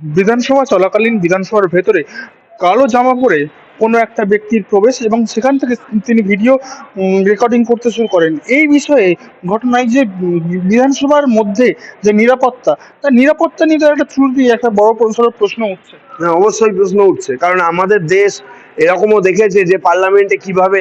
বিধানসভা চলাকালীন বিধানসভার ভেতরে কালো জামা পরে কোনো একটা ব্যক্তির প্রবেশ এবং সেখান থেকে তিনি ভিডিও রেকর্ডিং করতে শুরু করেন। এই বিষয়ে ঘটনায় যে বিধানসভার মধ্যে যে নিরাপত্তা, তার নিরাপত্তা নিয়ে একটা দিয়ে একটা বড় পরিসরের প্রশ্ন উঠছে। হ্যাঁ অবশ্যই প্রশ্ন উঠছে। কারণ আমাদের দেশ এরকমও দেখেছে যে, পার্লামেন্টে কীভাবে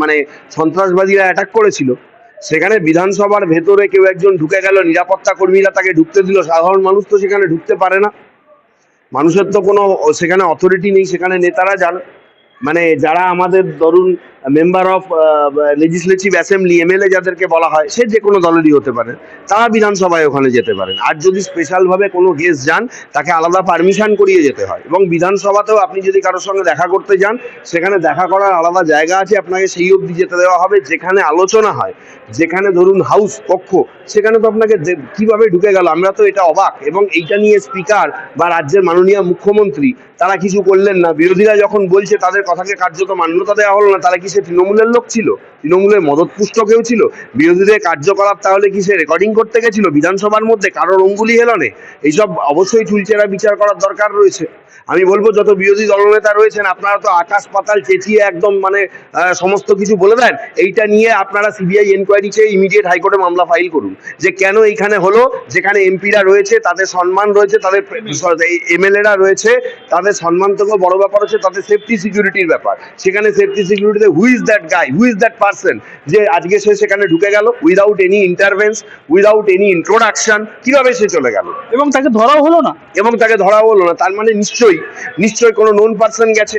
মানে সন্ত্রাসবাদীরা অ্যাটাক করেছিল। সেখানে বিধানসভার ভেতরে কেউ একজন ঢুকে গেল, নিরাপত্তা কর্মীরা তাকে ঢুকতে দিল। সাধারণ মানুষ তো সেখানে ঢুকতে পারে না। মানুষের তো কোনো, সেখানে অথরিটি নেই, সেখানে নেতারা যান। মানে যারা আমাদের ধরুন member of legislative assembly MLA যাদেরকে বলা হয়, সে যে কোনো দলেরই হতে পারে। তারা বিধানসভায় ওখানে যেতে পারেন। আর যদি স্পেশালভাবে কোনো গেস্ট যান, তাকে আলাদা পারমিশন করিয়ে যেতে হয়। এবং বিধানসভাতেও আপনি যদি কারোর সঙ্গে দেখা করতে যান, সেখানে দেখা করার আলাদা জায়গা আছে, আপনাকে সেই অবধি যেতে দেওয়া হবে, যেখানে আলোচনা হয়। যেখানে ধরুন হাউস কক্ষ, সেখানে তো আপনাকে কীভাবে ঢুকে গেল? আমরা তো এটা অবাক। এবং এইটা নিয়ে স্পিকার বা রাজ্যের মাননীয় মুখ্যমন্ত্রী, তারা কিছু করলেন না। বিরোধীরা যখন বলছে তাদের কথাকে কার্যত মান্যতা দেওয়া হলো না তারা কি সে তৃণমূলের লোক ছিল? তৃণমূলের মদতপুষ্ট কেউ ছিল? বিরোধীদের কার্যকলাপ তাহলে কি সে রেকর্ডিং করতে গেছিল বিধানসভার মধ্যে? কারোর অঙ্গুলি হেলনে এইসব অবশ্যই চুলচেরা বিচার করার দরকার রয়েছে। আমি বলব, যত বিরোধী দলনেতা রয়েছেন, আপনারা তো আকাশ পাতাল চেঁচিয়ে একদম মানে সমস্ত কিছু বলে দেন। এইটা নিয়ে আপনারা সিবিআই এনকোয়ারি চেয়ে ইমিডিয়েট হাইকোর্টে মামলা ফাইল করুন। যে কেন এইখানে হলো যেখানে এমপিরা রয়েছে তাদের সম্মান রয়েছে তাদের এমএলএরা রয়েছে তাদের সম্মান থেকেও বড় ব্যাপার হচ্ছে তাদের সেফটি সিকিউরিটির ব্যাপার। সেখানে safety সিকিউরিটিতে who is that guy who is that person যে আজকে সে সেখানে ঢুকে গেল without any intervention without any introduction কীভাবে সে চলে গেল? এবং তাকে ধরাও হলো না। এবং তাকে ধরাও হলো না তার মানে নিশ্চয়ই নিশ্চয়ই কোনো নোন পার্সন গেছে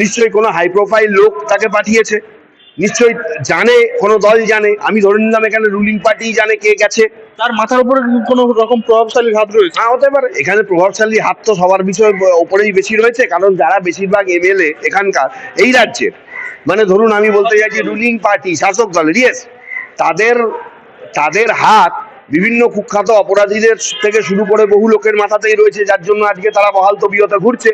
নিশ্চয়ই কোনো হাই প্রোফাইল লোক তাকে পাঠিয়েছে। নিশ্চয়ই জানে কোনো দল জানে। আমি ধরে নিলাম এখানে রুলিং পার্টি জানে কে গেছে। তার মাথার উপরে কোনো রকম প্রভাবশালী হাত রয়েছে? না হতে পারে। এখানে প্রভাবশালী হাত তো সবার বিষয় ওপরেই বেশি রয়েছে কারণ যারা বেশিরভাগ এমএলএ এখানকার এই রাজ্যের মানে ধরুন আমি বলতে চাইছি রুলিং পার্টি শাসক দলের ইয়েস তাদের তাদের হাত বিভিন্ন কুখ্যাত অপরাধীদের থেকে শুরু করে বহু লোকের মাথাতেই রয়েছে যার জন্য আজকে তারা বহাল তবিয়তে ঘুরছে।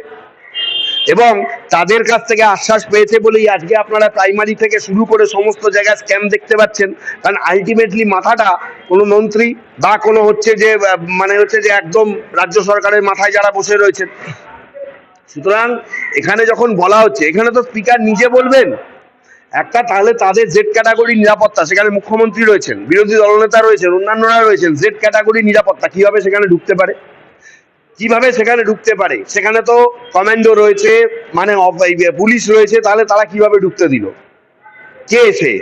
এবং তাদের কাছ থেকে আশ্বাস পেয়েছে বলেই আজকে আপনারা প্রাইমারি থেকে শুরু করে সমস্ত জায়গায় স্ক্যাম দেখতে পাচ্ছেন। কারণ আলটিমেটলি মাথাটা কোনো মন্ত্রী বা কোনো হচ্ছে যে মানে হচ্ছে যে একদম রাজ্য সরকারের মাথায় যারা বসে রয়েছেন। সুতরাং এখানে যখন বলা হচ্ছে, এখানে তো স্পিকার নিজে বলবেন। একটা তাহলে তাদের জেড ক্যাটাগরি নিরাপত্তা, সেখানে মুখ্যমন্ত্রী রয়েছেন, বিরোধী দলনেতা রয়েছেন, অন্যান্যরা রয়েছেন জেড ক্যাটাগরি নিরাপত্তা কীভাবে সেখানে ঢুকতে পারে? কীভাবে সেখানে ঢুকতে পারে? সেখানে তো কমান্ডো রয়েছে মানে পুলিশ রয়েছে তাহলে তারা কীভাবে ঢুকতে দিল? কে সে?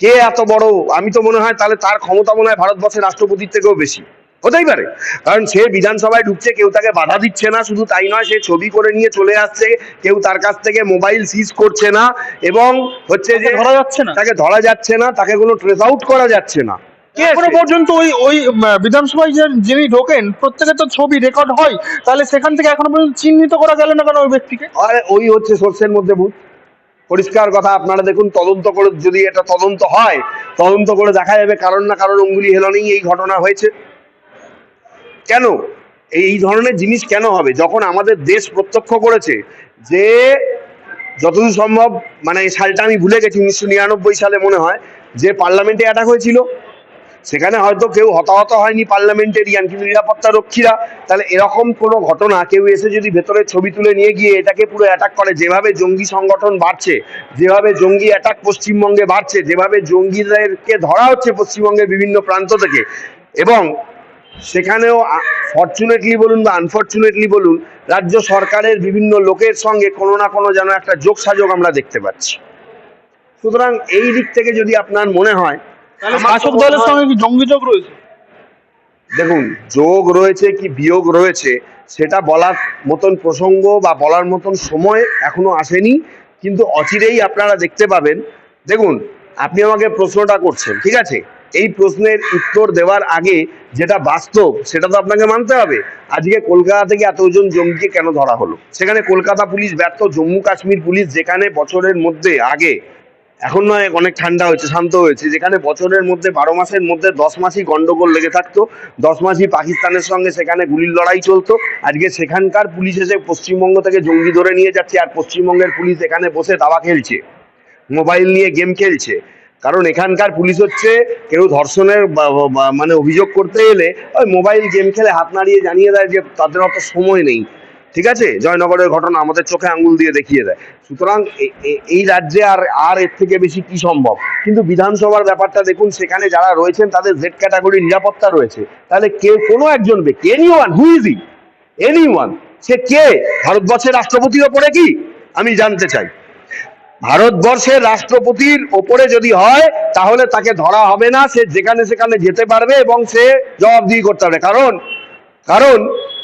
কে এত বড়? আমি তো মনে হয় তাহলে তার ক্ষমতা মনে হয় ভারতবর্ষের রাষ্ট্রপতির থেকেও বেশি। হতেই পারে। কারণ সে বিধানসভায় ঢুকছে কেউ তাকে বাধা দিচ্ছে না শুধু তাই নয় সে ছবি করে নিয়ে চলে আসছে কেউ তার কাছ থেকে মোবাইল সিজ করছে না এবং হচ্ছে যে ধরা যাচ্ছে না। তাকে ধরা যাচ্ছে না তাকে কোনো ট্রেস আউট করা যাচ্ছে না। এখনও? পর্যন্ত ওই ওই বিধানসভায় যে যিনি ঢোকেন প্রত্যেকের তো ছবি রেকর্ড হয়। তাহলে সেখান থেকে এখনও পর্যন্ত চিহ্নিত করা গেল না কেন ওই ব্যক্তিকে? আর ওই হচ্ছে সোর্সের মধ্যে ভূত। পরিষ্কার কথা আপনারা দেখুন তদন্ত করে যদি এটা তদন্ত হয় তদন্ত করে দেখা যাবে কারণ না কারণ অঙ্গুলি হেলনেই এই ঘটনা হয়েছে। কেন? এই ধরনের জিনিস কেন হবে? যখন আমাদের দেশ প্রত্যক্ষ করেছে যে যতদূর সম্ভব মানে সালটা আমি ভুলে গেছি উনিশশো নিরানব্বই সালে মনে হয় যে পার্লামেন্টে অ্যাটাক হয়েছিল। সেখানে হয়তো কেউ হতাহত হয়নি পার্লামেন্টেরিয়ান, কিন্তু নিরাপত্তা রক্ষীরা, তাহলে এরকম কোনো ঘটনা, কেউ এসে যদি ভেতরে ছবি তুলে নিয়ে গিয়ে এটাকে পুরো অ্যাটাক করে, যেভাবে জঙ্গি সংগঠন বাড়ছে, যেভাবে জঙ্গি অ্যাটাক পশ্চিমবঙ্গে বাড়ছে, যেভাবে জঙ্গিদেরকে ধরা হচ্ছে পশ্চিমবঙ্গের বিভিন্ন প্রান্ত থেকে, এবং সেখানেও ফর্চুনেটলি বলুন বা আনফর্চুনেটলি বলুন, রাজ্য সরকারের বিভিন্ন লোকের সঙ্গে কোনো না কোনো যেন একটা যোগ সাযোগ আমরা দেখতে পাচ্ছি। সুতরাং এই দিক থেকে যদি আপনার মনে হয় শাসক দলের সঙ্গে কি জঙ্গি যোগ রয়েছে? দেখুন যোগ রয়েছে কি বিয়োগ রয়েছে সেটা বলার মতন প্রসঙ্গ বা বলার মতন সময় এখনও আসেনি কিন্তু অচিরেই আপনারা দেখতে পাবেন। দেখুন আপনি আমাকে প্রশ্নটা করছেন ঠিক আছে? এই প্রশ্নের উত্তর দেওয়ার আগে যেটা বাস্তব সেটা তো আপনাকে মানতে হবে। আজকে কলকাতা থেকে এতজন জঙ্গিকে কেন ধরা হলো? সেখানে কলকাতা পুলিশ ব্যর্থ জম্মু কাশ্মীর পুলিশ যেখানে বছরের মধ্যে আগে এখন নয় অনেক ঠান্ডা হয়েছে, শান্ত হয়েছে। যেখানে বছরের মধ্যে, বারো মাসের মধ্যে দশ মাসই গন্ডগোল লেগে থাকতো, দশ মাসই পাকিস্তানের সঙ্গে সেখানে গুলির লড়াই চলতো। আজকে সেখানকার পুলিশ এসে পশ্চিমবঙ্গ থেকে জঙ্গি ধরে নিয়ে যাচ্ছে, আর পশ্চিমবঙ্গের পুলিশ এখানে বসে দাবা খেলছে, মোবাইল নিয়ে গেম খেলছে। কারণ এখানকার পুলিশ হচ্ছে, কেউ ধর্ষণের মানে অভিযোগ করতে এলে ওই মোবাইল গেম খেলে হাত নাড়িয়ে জানিয়ে দেয় যে তাদের অত সময় নেই। ঠিক আছে? জয়নগরের ঘটনা আমাদের চোখে আঙুল দিয়ে দেখিয়ে দেয়। সুতরাং এই রাজ্যে আর আর এর থেকে বেশি কি সম্ভব? কিন্তু বিধানসভার ব্যাপারটা দেখুন, সেখানে যারা রয়েছেন, তাদের জেড ক্যাটাগরি নিরাপত্তা রয়েছে। তাহলে কেউ কোনো একজন ব্যক্তি এনি ওয়ান হু ইজ ই এনি ওয়ান সে কে? ভারতবর্ষের রাষ্ট্রপতির ওপরে কি? আমি জানতে চাই। ভারতবর্ষের রাষ্ট্রপতির ওপরে যদি হয়, তাহলে তাকে ধরা হবে না। সে যেখানে সেখানে যেতে পারবে এবং সে জবাবদিহি করতে হবে। কারণ কারণ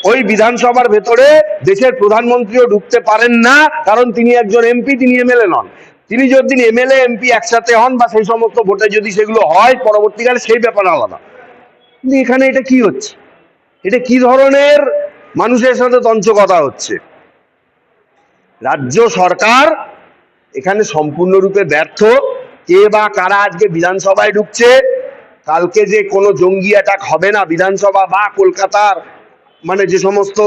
ওই বিধানসভার ভেতরে দেশের প্রধানমন্ত্রীও ঢুকতে পারেন না, কারণ তিনি একজন এমপি, তিনি এমএলএ নন। তিনি যদি এমএলএ, এমপি একসাথে হন বা সেই সমস্ত ভোটে যদি সেগুলো হয়, পরবর্তীকালে সেই ব্যাপার আলাদা। কিন্তু এখানে এটা কি হচ্ছে? এটা কি ধরনের মানুষের সাথে তঞ্চকতা হচ্ছে? রাজ্য সরকার এখানে সম্পূর্ণরূপে ব্যর্থ। কে বা কারা আজকে বিধানসভায় ঢুকছে, কালকে যে কোনো জঙ্গি অ্যাটাক হবে না বিধানসভা বা কলকাতার মানে যে সমস্ত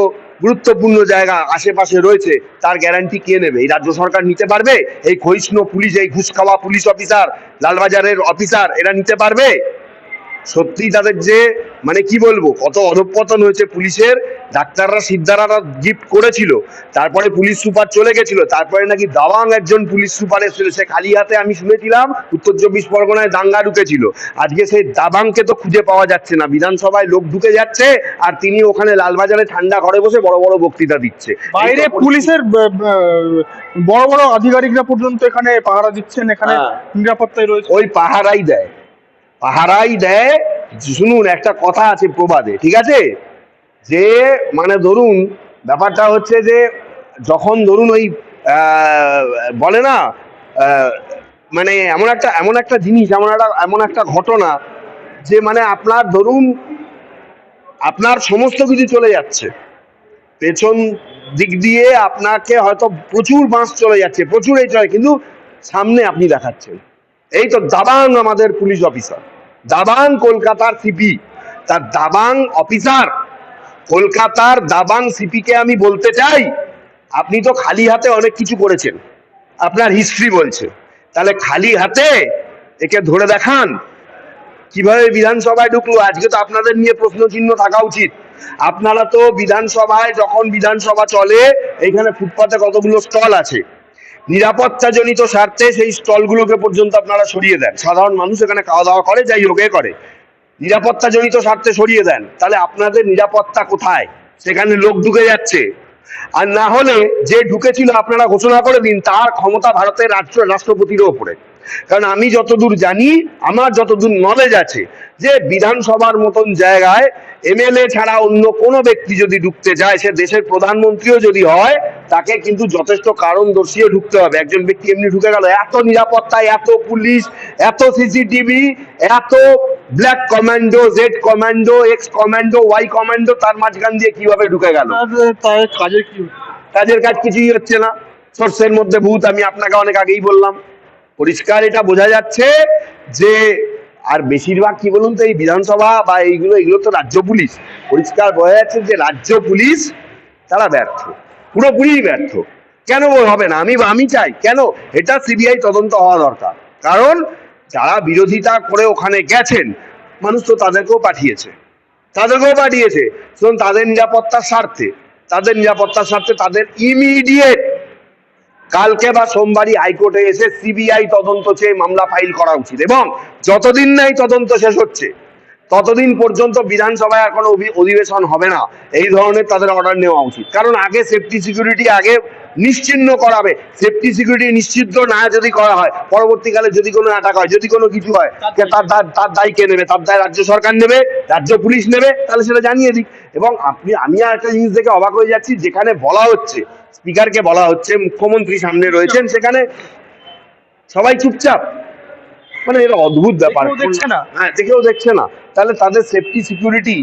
গুরুত্বপূর্ণ জায়গা আশেপাশে রয়েছে, তার গ্যারান্টি কে নেবে? এই রাজ্য সরকার নিতে পারবে? এই ক্ষয়িষ্ণু পুলিশ, এই ঘুষ খাওয়া পুলিশ অফিসার লালবাজারের অফিসার এরা নিতে পারবে? সত্যি তাদের যে মানে কি বলব কত অধঃপতন হয়েছে পুলিশের। ডাক্তাররা সিদ্ধারারা গিফট করেছিল তারপরে পুলিশ সুপার চলে গেছিল তারপরে নাকি দাওয়াং একজন পুলিশ সুপার এসেছিল সে খালি হাতে আমি শুনেছিলাম উত্তর চব্বিশ পরগনায় দাঙ্গা ঢুকেছিল। আজকে সেই দাবাংকে তো খুঁজে পাওয়া যাচ্ছে না বিধানসভায় লোক ঢুকে যাচ্ছে আর তিনি ওখানে লালবাজারে ঠান্ডা ঘরে বসে বড় বড় বক্তৃতা দিচ্ছে। বাইরে পুলিশের বড় বড় আধিকারিকরা পর্যন্ত এখানে পাহারা দিচ্ছেন এখানে হ্যাঁ। নিরাপত্তায় রয়েছে। ওই পাহারাই দেয় পাহারাই দেয় শুনুন, একটা কথা আছে প্রবাদে, ঠিক আছে? যে মানে ধরুন, ব্যাপারটা হচ্ছে যে, যখন ধরুন ওই বলে না মানে এমন একটা এমন একটা জিনিস, এমন একটা এমন একটা ঘটনা যে মানে আপনার ধরুন, আপনার সমস্ত কিছু চলে যাচ্ছে। পেছন দিক দিয়ে আপনাকে হয়তো প্রচুর বাঁশ চলে যাচ্ছে, প্রচুর এই চলে কিন্তু সামনে আপনি দেখাচ্ছেন। এই তো দাবাং আমাদের পুলিশ অফিসার। দাবাং কলকাতার সিপি তার দাবাং অফিসার কলকাতার দাবাং সিপিকে আমি বলতে চাই, আপনি তো খালি হাতে অনেক কিছু করেছেন। আপনার হিস্ট্রি বলছে। তাহলে খালি হাতে একে ধরে দেখান, কীভাবে বিধানসভায় ঢুকলো? আজকে তো আপনাদের নিয়ে প্রশ্ন চিহ্ন থাকা উচিত। আপনারা তো বিধানসভায়, যখন বিধানসভা চলে, এইখানে ফুটপাতে কতগুলো স্টল আছে? নিরাপত্তাজনিত স্বার্থে সেই স্টলগুলোকে পর্যন্ত আপনারা সরিয়ে দেন। সাধারণ মানুষ এখানে খাওয়া দাওয়া করে, যাই হোক করে। নিরাপত্তাজনিত স্বার্থে সরিয়ে দেন। তাহলে আপনাদের নিরাপত্তা কোথায়? সেখানে লোক ঢুকে যাচ্ছে। আর না হলে যে ঢুকেছিল, আপনারা ঘোষণা করে দিন, তার ক্ষমতা ভারতের রাষ্ট্র রাষ্ট্রপতির ওপরে কারণ আমি যতদূর জানি আমার যতদূর নলেজ আছে যে বিধানসভার মতন জায়গায় এমএলএ ছাড়া অন্য কোনো ব্যক্তি যদি ঢুকতে চায় সে দেশের প্রধানমন্ত্রীও যদি হয় তাকে কিন্তু যথেষ্ট কারণ দর্শিয়ে ঢুকতে হবে। একজন ব্যক্তি এমনি ঢুকে গেল এত নিরাপত্তা এত পুলিশ এত সিসিটিভি এত black commando Z commando X commando Y commando তার মাঝখান দিয়ে কীভাবে ঢুকে গেল? কাজের কাজের কাজ কিছুই হচ্ছে না। সর্ষের মধ্যে ভূত আমি আপনাকে অনেক আগেই বললাম। পরিষ্কার এটা বোঝা যাচ্ছে যে আর বেশিরভাগ কি বলুন তো, এই বিধানসভা বা এইগুলো, এগুলো তো রাজ্য পুলিশ। পরিষ্কার বোঝা যাচ্ছে যে রাজ্য পুলিশ তারা ব্যর্থ। পুরোপুরি ব্যর্থ। কেন হবে না? আমি আমি চাই, কেন? এটা সিবিআই তদন্ত হওয়া দরকার। কারণ যারা বিরোধিতা করে ওখানে গেছেন, মানুষ তো তাদেরকেও পাঠিয়েছে। তাদেরকেও পাঠিয়েছে। শুনুন তাদের নিরাপত্তার স্বার্থে, তাদের নিরাপত্তার স্বার্থে তাদের ইমিডিয়েট কালকে বা সোমবারই হাইকোর্টে এসে সিবিআই তদন্ত চেয়ে মামলা ফাইল করা উচিত এবং যতদিন নাই তদন্ত শেষ হচ্ছে ততদিন পর্যন্ত বিধানসভায় আর কোনো অভি- অধিবেশন হবে না। এই ধরনের তাদের অর্ডার নেওয়া উচিত। কারণ আগে সেফটি সিকিউরিটি আগে নিশ্চিহ্ন করাবে। সেফটি সিকিউরিটি নিশ্চিত না যদি করা হয় পরবর্তীকালে যদি কোনো অ্যাটাক হয় যদি কোনো কিছু হয় তার তার তার দায় কে নেবে? তার দায় রাজ্য সরকার নেবে রাজ্য পুলিশ নেবে তাহলে সেটা জানিয়ে দিক। এবং আপনি আমি আর একটা জিনিস দেখে অবাক হয়ে যাচ্ছি যেখানে বলা হচ্ছে স্পিকারকে বলা হচ্ছে মুখ্যমন্ত্রী সামনে রয়েছেন সেখানে। সবাই চুপচাপ। মানে এটা অদ্ভুত ব্যাপার। কেউ দেখছে না? হ্যাঁ কেউ দেখছে না। তাহলে তাদের সেফটি সিকিউরিটি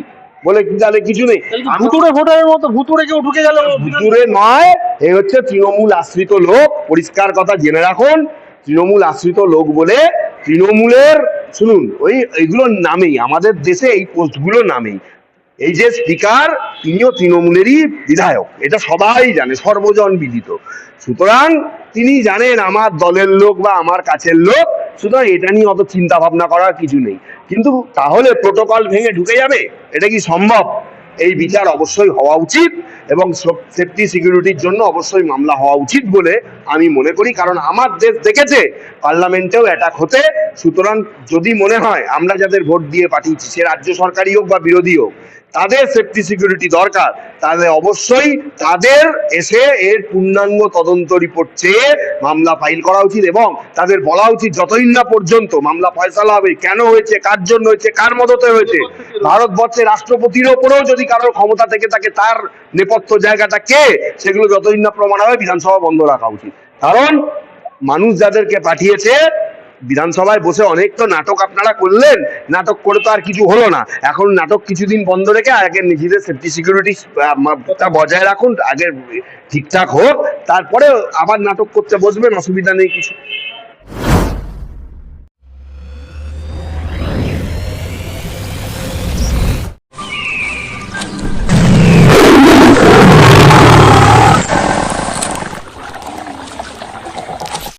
বলে তাহলে কিছু নেই। ভুতুড়ে ভোটারের মতো ভুতুড়ে কেউ ঢুকে গেল। ভুতুরে নয় এই হচ্ছে তৃণমূল আশ্রিত লোক। পরিষ্কার কথা জেনে রাখুন তৃণমূল আশ্রিত লোক বলে তৃণমূলের শুনুন ওই এইগুলোর নামেই আমাদের দেশে এই পোস্টগুলোর নামেই। এই যে স্পিকার তিনিও তৃণমূলেরই বিধায়ক, এটা সবাই জানে, সর্বজন বিদিত। সুতরাং তিনি জানেন আমার দলের লোক বা আমার কাছের লোক, সুতরাং এটা নিয়ে অত চিন্তা ভাবনা করার কিছু নেই। কিন্তু তাহলে প্রোটোকল ভেঙে ঢুকে যাবে? এটা কি সম্ভব? এই বিচার অবশ্যই হওয়া উচিত এবং সেফটি সিকিউরিটির জন্য অবশ্যই মামলা হওয়া উচিত বলে আমি মনে করি, কারণ আমার দেশ দেখেছে পার্লামেন্টেও অ্যাটাক হতে। সুতরাং যদি মনে হয়, আমরা যাদের ভোট দিয়ে পাঠিয়েছি, সে রাজ্য সরকারি হোক বা বিরোধী হোক তাদের সেফটি সিকিউরিটি দরকার। তাহলে অবশ্যই তাদের এসে এর পূর্ণাঙ্গ তদন্ত রিপোর্ট চেয়ে মামলা ফাইল করা উচিত এবং তাদের বলা উচিত যতদিন না পর্যন্ত মামলা ফয়সালা হবে, কেন হয়েছে, কার জন্য হয়েছে, কার মদতে হয়েছে। ভারতবর্ষের রাষ্ট্রপতির ওপরেও যদি কারোর ক্ষমতা থেকে থাকে, তার নেপথ্য জায়গাটা কে, সেগুলো যতদিন না প্রমাণ হবে, বিধানসভা বন্ধ রাখা উচিত। কারণ মানুষ যাদেরকে পাঠিয়েছে বিধানসভায় বসে অনেক তো নাটক আপনারা করলেন, নাটক করে তো আর কিছু হলো না। এখন নাটক কিছুদিন বন্ধ রেখে আগে নিজেদের সেফটি সিকিউরিটি বজায় রাখুন, আগে ঠিকঠাক হোক তারপরে আবার নাটক করতে বসবেন, অসুবিধা নেই কিছু।